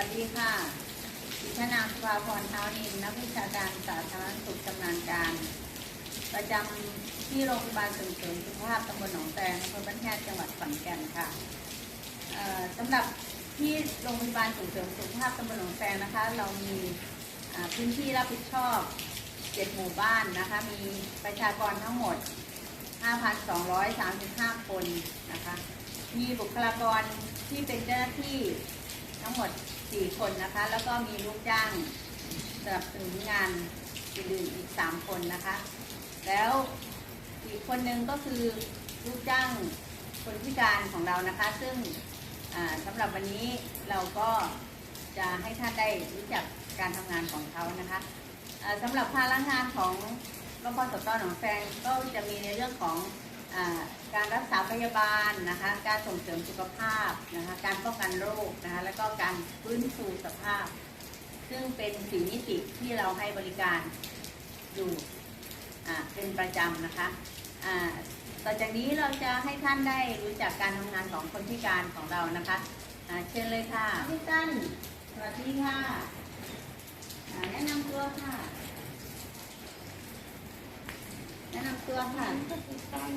วัสดีค่ะดิฉันนางสุภาพรเท้านินนักวิชาการสาธารณสุขชำนาญการ ประจำที่โรงพยาบาลส่งเสริมสุขภาพตำบลหนองแตงอำเภอบ้านแฮดจังหวัดขอนแก่นค่ะสำหรับที่โรงพยาบาลส่งเสริมสุขภาพตำบลหนองแตงนะคะ เรามีพื้นที่รับผิดชอบเจ็ดหมู่บ้านนะคะ มีประชากรทั้งหมด 5,235 คนนะคะ มีบุคลากรที่เป็นเจ้าหน้าที่ทั้งหมด 4คนนะคะ แล้วก็มีลูกจ้างสนับสนุนงานอื่นอีก3คนนะคะ แล้วอีกคนหนึ่งก็คือลูกจ้างคนพิการของเรานะคะ ซึ่งสำหรับวันนี้เราก็จะให้ท่านได้รู้จักการทำงานของเขานะคะสำหรับภาระงานของรพสตหนองแซงก็จะมีในเรื่องของ การรักษาพยาบาลนะคะการส่งเสริมสุขภาพนะคะการป้องกันโรคนะคะแล้วก็การฟื้นฟูสภาพ ซึ่งเป็นสิ่งนิติที่เราให้บริการอยู่เป็นประจำนะคะต่อจากนี้เราจะให้ท่านได้รู้จักการทำงานของคนพิการของเรานะคะเชิญเลยค่ะพี่ตั้นสวัสดีค่ะแนะนำตัวค่ะ แนะนำตัวค่ะก็ติดตาม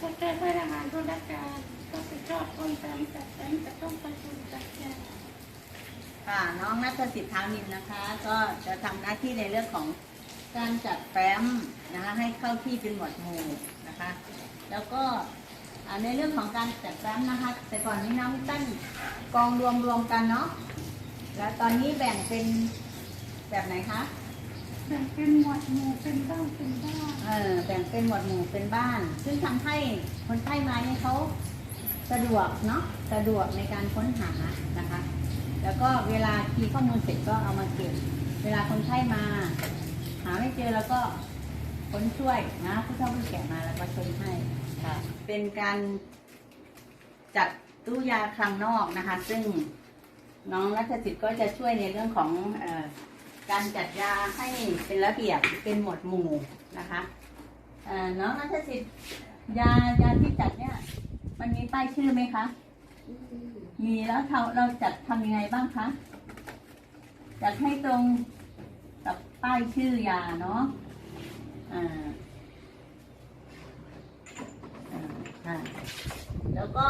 ก็แก้พนักงานธุรการก็ไปชอบคนตามจัดแต่งจะต้องประชุมจัดแจงค่ะน้องนัทสิทธานินนะคะ ก็จะทำหน้าที่ในเรื่องของการจัดแฟ้มนะคะให้เข้าที่เป็นหมวดหมู่นะคะ แล้วก็ในเรื่องของการจัดแฟ้มนะคะ แต่ก่อนนี้น้องตั้นกองรวมรวมกันเนาะแล้วตอนนี้แบ่งเป็นแบบไหนคะ แบ่งเป็นหมวดหมู่เป็นบ้านเป็นบ้านเออแบ่งเป็นหมวดหมู่เป็นบ้าน ซึ่งทำให้คนใต้ไม้เนี่ยเขาสะดวกเนาะสะดวกในการค้นหานะคะ แล้วก็เวลาคีย์ข้อมูลเสร็จก็เอามาเก็บ เวลาคนไข้มา หาไม่เจอแล้วก็ค้นช่วยนะผู้เฒ่าผู้แก่มาแล้วก็ช่วยให้ค่ะ เป็นการจัดตู้ยาคลังนอกนะคะ ซึ่งน้องรัชสิทธิ์ก็จะช่วยในเรื่องของเออ การจัดยาให้เป็นระเบียบเป็นหมวดหมู่นะคะเอ่อน้องรัชสิทธิ์ยายาที่จัดเนี่ย มันมีป้ายชื่อไหมคะ มีแล้วเราเราจัดทำยังไงบ้างคะ จัดให้ตรงกับป้ายชื่อยาเนาะอ่าอ่าแล้วก็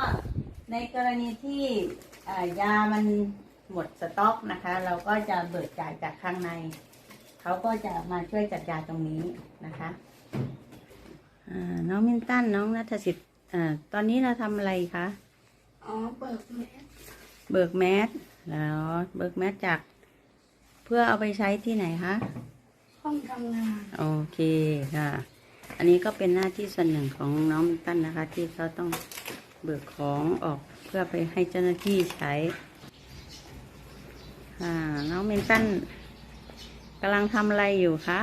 ในกรณีที่อ่ายามัน หมดสต็อกนะคะ เราก็จะเบิกจ่ายจากข้างใน เขาก็จะมาช่วยจัดยาตรงนี้นะคะอ่าน้องมินตันน้องนัทสิทธิ์อ่าตอนนี้เราทำอะไรคะอ๋อเปิดแมสเบิกแมสแล้วเบิกแมสจาก เพื่อเอาไปใช้ที่ไหนคะห้องทำงานโอเคค่ะ อันนี้ก็เป็นหน้าที่ส่วนหนึ่งของน้องมินตันนะคะ ที่เขาต้องเบิกของออกเพื่อไปให้เจ้าหน้าที่ใช้ ค่ะน้องมินตันกำลังทำอะไรอยู่คะ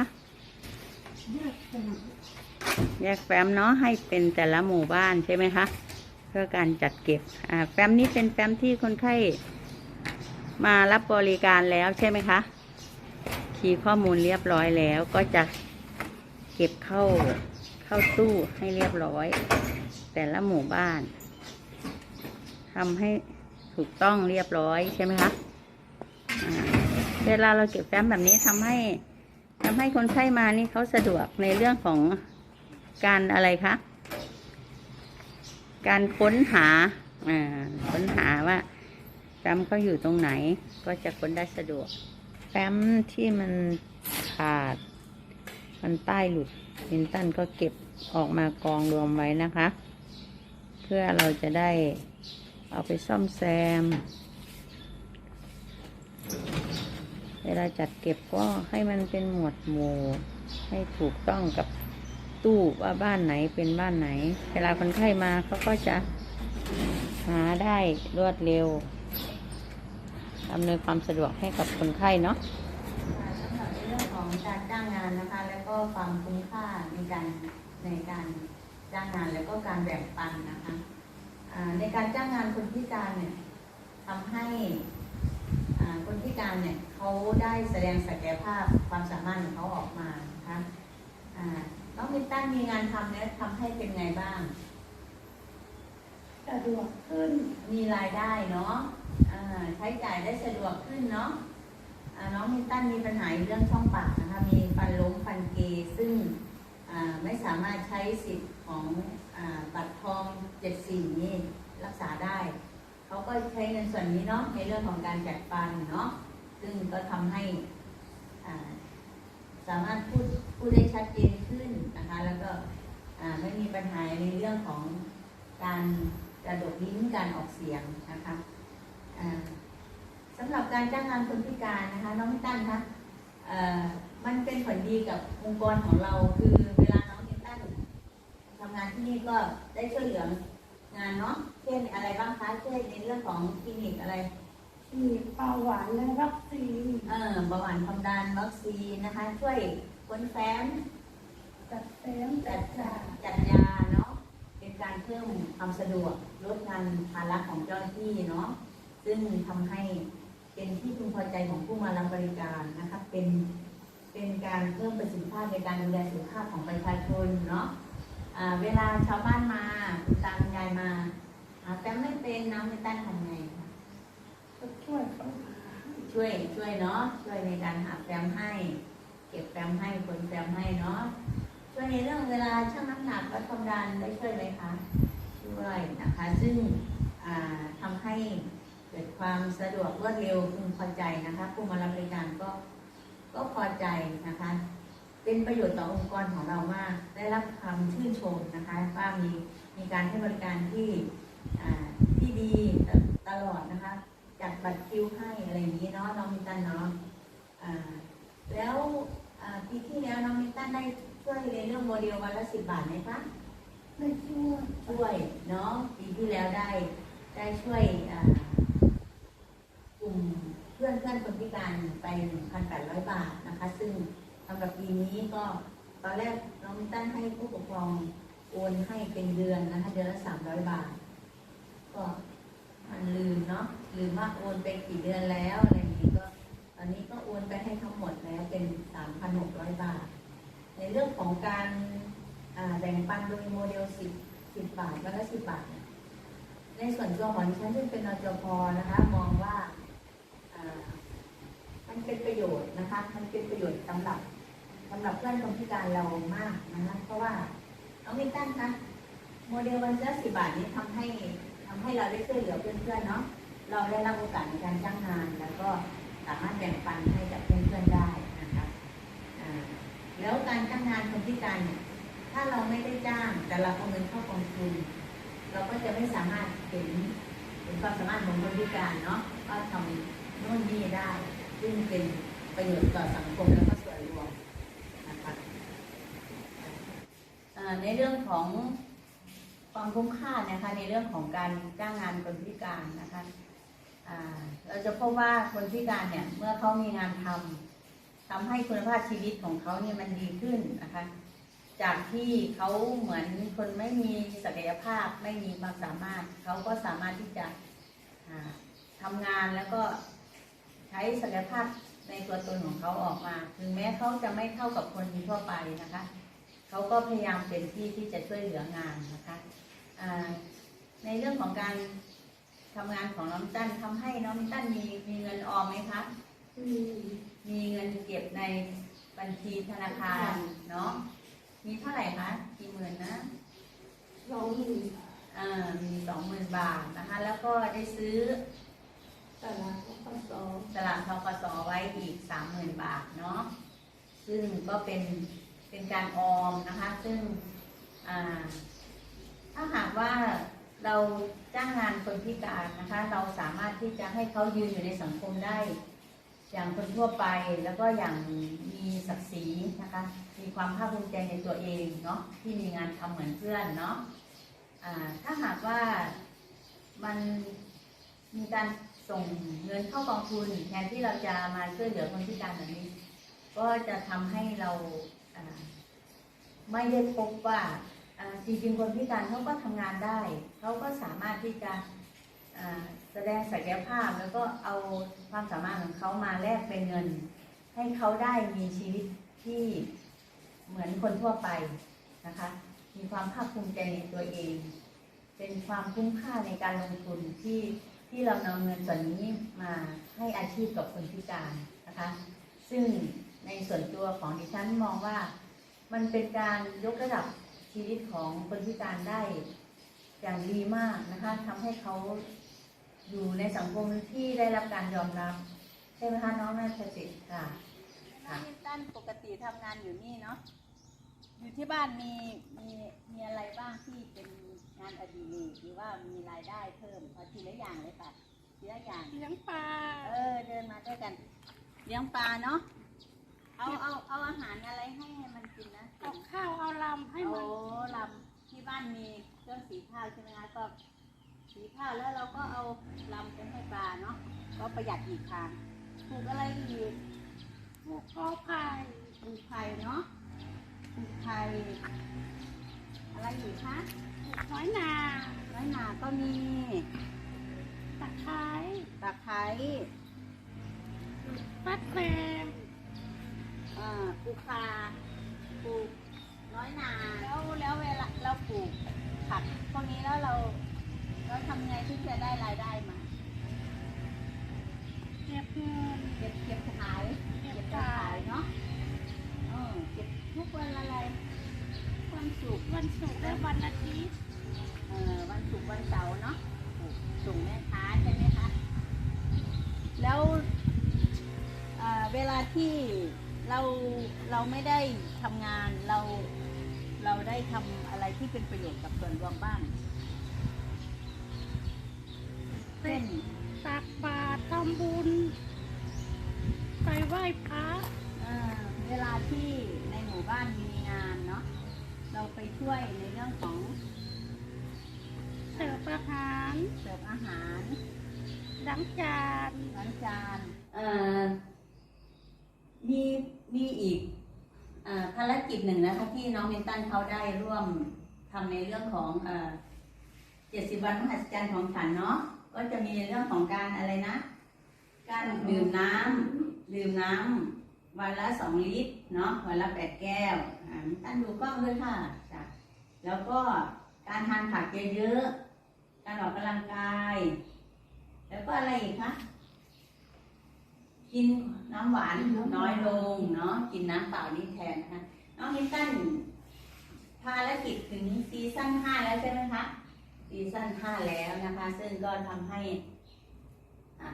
แยกแฟ้มเนาะให้เป็นแต่ละหมู่บ้านใช่ไหมคะ เพื่อการจัดเก็บอ่าแฟ้มนี้เป็นแฟ้มที่คนไข้มารับบริการแล้วใช่ไหมคะคีย์ข้อมูลเรียบร้อยแล้วก็จะเก็บเข้าเข้าตู้ให้เรียบร้อย แต่ละหมู่บ้านทำให้ถูกต้องเรียบร้อยใช่ไหมคะ เวลาเราเก็บแฟ้มแบบนี้ทำให้ทำให้คนไข้มานี่เขาสะดวกในเรื่องของการอะไรคะการค้นหาอค้นหาว่าแฟ้มเขาอยู่ตรงไหน ก็จะค้นได้สะดวก แฟ้มที่มันขาด มันใต้หลุดมินตันก็เก็บออกมากองรวมไว้นะคะ เพื่อเราจะได้เอาไปซ่อมแซม เวลาจัดเก็บก็ให้มันเป็นหมวดหมู่ให้ถูกต้องกับตู้ว่าบ้านไหนเป็นบ้านไหน เวลาคนไข้มาเขาก็จะหาได้รวดเร็วอำนวยความสะดวกให้กับคนไข้เนาะสำหรับในเรื่องของการจ้างงานนะคะ แล้วก็ความคุ้มค่าในการในการจ้างงานแล้วก็การแบ่งปันนะคะในการจ้างงานคนพิการเนี่ยทำให้ คนพิการเนี่ยเขาได้แสดงศักยภาพความสามารถของเขาออกมานะคะน้องมินตันมีงานทำเนี่ยทำให้เป็นไงบ้างสะดวกขึ้นมีรายได้เนาะใช้จ่ายได้สะดวกขึ้นเนาะน้องมินตันมีปัญหาเรื่องช่องปากนะคะมีฟันล้มฟันเกยซึ่งไม่สามารถใช้สิทธิ์ของอบัตรทองเจ็ดสี่นี้รักษาได้ เขาก็ใช้เงินส่วนนี้เนาะในเรื่องของการจัดฟันเนาะซึ่งก็ทำให้สามารถพูดพูดได้ชัดเจนขึ้นนะคะ แล้วก็ไม่มีปัญหาในเรื่องของการกระดกลิ้นการออกเสียงนะคะอ่าสำหรับการจ้างงานคนพิการนะคะ น้องตั้นคะมันเป็นผลดีกับองค์กรของเราคือเวลาน้องมิตันทำงานที่นี่ก็ได้ช่วยเหลือ งานเนาะเช่นอะไรบ้างคะเช่นในเรื่องของคลินิกอะไรมีเบาหวานและวัคซีนเอ่อเบาหวานความดันวัคซีนนะคะ ช่วยคนแฟ้มจัดเต็มจัจัดดจานจัดยาเนาะเป็นการเพิ่มความสะดวกลดงานภาระของเจ้าหน้าที่เนาะซึ่งทำให้เป็นที่พึงพอใจของผู้มารับบริการนะคะเป็นเป็นการเพิ่มประสิทธิภาพในการดูแลสุขภาพของประชาชนเนาะอ่า เวลาชาวบ้านมาคุณตาคุณยายมาแฟ้มไม่เป็นน้ำไม่ตั้นทำไงก็ช่วยเขาช่วยช่วยเนาะช่วยในการหาแฟมให้ เก็บแฟมให้คนแฟมให้เนาะช่วยในเรื่องเวลาชั่งน้ำหนักวัดความดันได้ช่วยไหมคะช่วยนะคะ ซึ่งอ่าทำให้เกิดความสะดวกรวดเร็วพึงพอใจนะคะ ผู้มารับบริการก็ก็พอใจนะคะ เป็นประโยชน์ต่อองค์กรของเรามาก ได้รับความชื่นชมนะคะว่ามีมีการให้บริการที่อ่าที่ดีตลอดนะคะ จัดบัตรคิวให้อะไรอย่างนี้เนาะน้องมินตันเนาะอ่าแล้วอ่าปีที่แล้วน้องมินตันได้ช่วยในเรื่องโมเดลวันละสิบบาทไหมคะไม่ช่วยช่วยเนาะปีที่แล้วได้ได้ช่วยอ่ากลุ่มเพื่อนเพื่อนคนพิการไป 1,800 บาทนะคะ ซึ่ง สำหรับปีนี้ก็ตอนแรกน้องมิตันให้ผู้ปกครองโอนให้เป็นเดือนนะคะเดือนละ300บาท ก็มันลืมเนาะลืมว่าโอนไปกี่เดือนแล้วอะไรอย่างนี้ก็ตอนนี้ก็โอนไปให้ทั้งหมดแล้วเป็น3,600บาท ในเรื่องของการแบ่งปันโดยโมเดล10 10บบาทวันละ10บบาทเนี่ยในส่วนตัวของดิฉันซึ่งเป็นนจพนะคะมองว่าอ่ามันเป็นประโยชน์นะคะ มันเป็นประโยชน์สำหรับ สำหรับเพื่อนคนพิการเรามากนะคะเพราะว่าน้องมิตันคะโมเดลวันละ10บาทนี้ทำให้ทำให้เราได้ช่วยเหลือเพื่อนๆเนาะเราได้รับโอกาสในการจ้างงาน แล้วก็สามารถแบ่งปันให้กับเพื่อนๆได้นะคะอ่าแล้วการจ้างงานคนพิการเนี่ยถ้าเราไม่ได้จ้างแต่เราเอาเงินเข้ากองทุนเราก็จะไม่สามารถเห็นเห็นความสามารถของคนพิการเนาะว่าทำโน่นนี่ได้ ซึ่งเป็นประโยชน์ต่อสังคมแล้วก็ส่วนรวมนะคะอ่า ในเรื่องของความคุ้มค่านะคะในเรื่องของการจ้างงานคนพิการนะคะเราจะพบว่าคนพิการเนี่ยเมื่อเขามีงานทำทำให้คุณภาพชีวิตของเขาเนี่ยมันดีขึ้นนะคะจากที่เขาเหมือนคนไม่มีศักยภาพไม่มีความสามารถ เขาก็สามารถที่จะอ่าทำงานแล้วก็ใช้ศักยภาพในตัวตนของเขาออกมา ถึงแม้เขาจะไม่เท่ากับคนทั่วไปนะคะ เขาก็พยายามเต็มที่ที่จะช่วยเหลืองานนะคะอ่าในเรื่องของการทำงานของน้องตั้นทำให้น้องตั้นมีมีเงินออมไหมคะมีมีเงินเก็บในบัญชีธนาคารเนาะมีเท่าไหร่คะกี่หมื่นนะสองหมื่นอ่ามีสองหมื่นบาทนะคะ แล้วก็ได้ซื้อตลาดก็สองสลากทกสไว้อีกสามหมื่นบาทเนาะซึ่งก็เป็น เป็นการออมนะคะ ซึ่งถ้าหากว่าเราจ้างงานคนพิการนะคะ เราสามารถที่จะให้เขายืนอยู่ในสังคมได้ อย่างคนทั่วไปแล้วก็อย่างมีศักดิ์ศรีนะคะ มีความภาคภูมิใจในตัวเองเนาะที่มีงานทำเหมือนเพื่อนเนาะอ่าถ้าหากว่ามันมีการส่งเงินเข้ากองทุนแทนที่เราจะมาช่วยเหลือคนพิการแบบนี้ ก็จะทำให้เรา ไม่ได้พบว่าจริงๆคนพิการเขาก็ทำงานได้ เขาก็สามารถที่จะแสดงศักยภาพแล้วก็เอาความสามารถของเขามาแลกเป็นเงิน ให้เขาได้มีชีวิตที่เหมือนคนทั่วไปนะคะ มีความภาคภูมิใจในตัวเอง เป็นความคุ้มค่าในการลงทุนที่ที่เรานำเงินส่วนนี้มาให้อาชีพกับคนพิการนะคะ ซึ่ง ในส่วนตัวของดิฉันมองว่ามันเป็นการยกระดับชีวิตของคนพิการได้อย่างดีมากนะคะทำให้เขาอยู่ในสังคมที่ได้รับการยอมรับใช่ไหมคะน้องนาชสิทธิ์ค่ะน้องนิตันปกติทำงานอยู่นี่เนาะอยู่ที่บ้านมีมีมีอะไรบ้างที่เป็นงานอดิเรกหรือว่ามีรายได้เพิ่มเอาทีละอย่างเลยค่ะทีละอย่างเลี้ยงปลาเออเดินมาด้วยกัน เลี้ยงปลาเนาะ เอาเอาเอาอาหารอะไรให้มันกินนะเอาข้าวเอาลำให้โอ้มันลำที่บ้านมีเครื่องสีข้าวใช่ไหมคะก็สีข้าวแล้วเราก็เอาลำไปให้ปลาเนาะก็ประหยัดอีกทางปลูกอะไรอีกปลูกกอไผ่ปลูกไผ่เนาะปลูกไผ่อะไรอีกคะปลูกน้อยนาน้อยหนาก็มีตะไคร้ตะไคร้ ฟัดแฟม เอ่อปลูก คาปลูกน้อยหนาแล้วแล้วเวลาเราปลูกผักพวกนี้แล้วเราเราทำไงที่จะได้รายได้มาเก็บเงินเก็บเก็บขายเก็บเก็บขายขายเนาะเออเก็บทุกวันอะไร วันศุกร์วันศุกร์และวันอาทิตย์เอ่อวันศุกร์วันเสาร์เนาะส่งแม่ค้าใช่ไหมคะแล้วเอ่อเวลาที่ เราเราไม่ได้ทำงานเราเราได้ทำอะไรที่เป็นประโยชน์กับส่วนรวมบ้างเช่นตักบาตรทำบุญ ไปไหว้พระเอ่อเวลาที่ในหมู่บ้านมีงานเนาะเราไปช่วยในเรื่องของเสิร์ฟอาหารเสิร์ฟอาหาร ล้างจาน ล้างจาน เอ่อ มีมีอีกอภารกิจหนึ่งนะคะที่น้องมินตันเขาได้ร่วมทำในเรื่องของเอ่อ70วันมหัศจรรย์ของฉันเนาะก็จะมีในเรื่องของการอะไรนะ การดื่มน้ำดื่มน้ำวันละสองลิตรเนาะวันละแปดแก้วอ่ามินตันดูกล้องด้วยค่ะจ้ะแล้วก็การทานผักเยอะๆการออกกำลังกาย แล้วก็อะไรอีกคะ กินน้ำหวานน้อยลงเนาะกินน้ำเปล่านี่แทนนะคะน้องนิตันภารกิจถึงซีซั่นห้าแล้วใช่ไหมคะซีซั่นห้าแล้วนะคะ ซึ่งก็ทำให้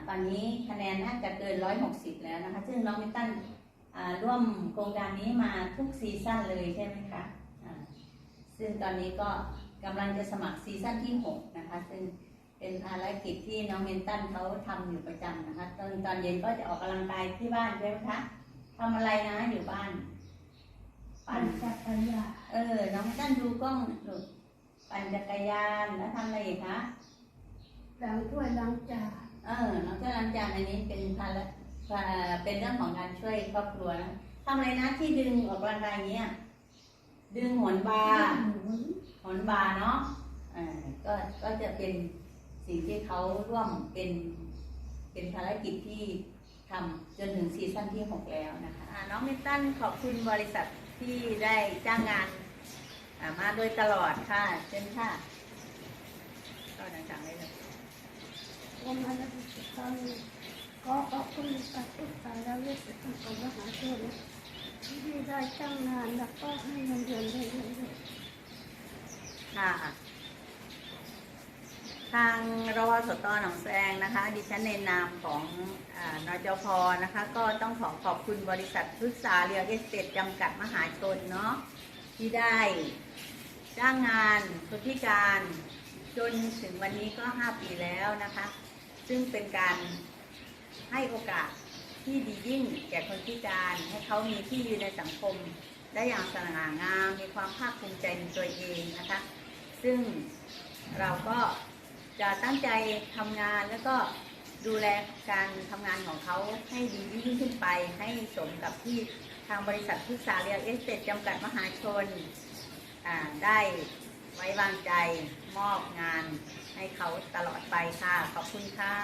ตอนนี้คะแนนน่าจะเกินร้อยหกสิบแล้วนะคะ ซึ่งน้องนิตันร่วมโครงการนี้มาทุกซีซั่นเลยใช่ไหมคะ ซึ่งตอนนี้ก็กำลังจะสมัครซีซั่นที่หกนะคะ ซึ่ง เป็นภารกิจที่น้องเมนตันเขาทำอยู่ประจำนะคะ ตอนตอนเย็นก็จะออกกำลังกายที่บ้านใช่ไหมคะทำอะไรนะอยู่บ้าน ปั่นจักรยานเออ น้องเมนตันดูกล้องดูปั่นจักรยานแล้วทำอะไรอีกคะล้างถ้วยล้างจานเออน้องเจ้าล้างจานอันนี้เป็นภาระภาเป็นเรื่องของการช่วยครอบครัวนะทำอะไรนะที่ดึงออกกำลังกายอย่างเงี้ยดึงหนบาร์หนบาร์เนาะอ่าก็ก็จะเป็น สิ่งที่เขาร่วมเป็นเป็นภารกิจที่ทำจนถึงซีซั่นที่ 6 แล้วนะคะอ่าน้องมินตันขอบคุณบริษัทที่ได้จ้างงานอ่ามาโดยตลอดค่ะเช่นค่ะก็ดังๆได้เลยวันอาทิตย์ตอนก็ขอบคุณกับทุกสายแล้วเรียกเป็นของมหาชนที่ได้จ้างงานแล้วก็ให้เงินเดือนได้เรื่อยๆค่ะ ทางรวสตหนองแซงนะคะ ดิฉันในนามของอานจพนะคะ ก็ต้องขอขอบคุณบริษัทพฤกษาเรียลเอสเตทจำกัดมหาชนเนาะที่ได้จ้างงานคนพิการจนถึงวันนี้ก็ 5 ปีแล้วนะคะ ซึ่งเป็นการให้โอกาสที่ดียิ่งแก่คนพิการ ให้เขามีที่ยืนในสังคม ได้อย่างสง่างาม มีความภาคภูมิใจในตัวเองนะคะ ซึ่งเราก็ จะตั้งใจทำงานแล้วก็ดูแลการทำงานของเขาให้ดียิ่งขึ้นไป ให้สมกับที่ทางบริษัทพุทธาเรียลเอสเตทจำกัดมหาชนาได้ไว้วางใจมอบงานให้เขาตลอดไปค่ะ ขอบคุณค่ะ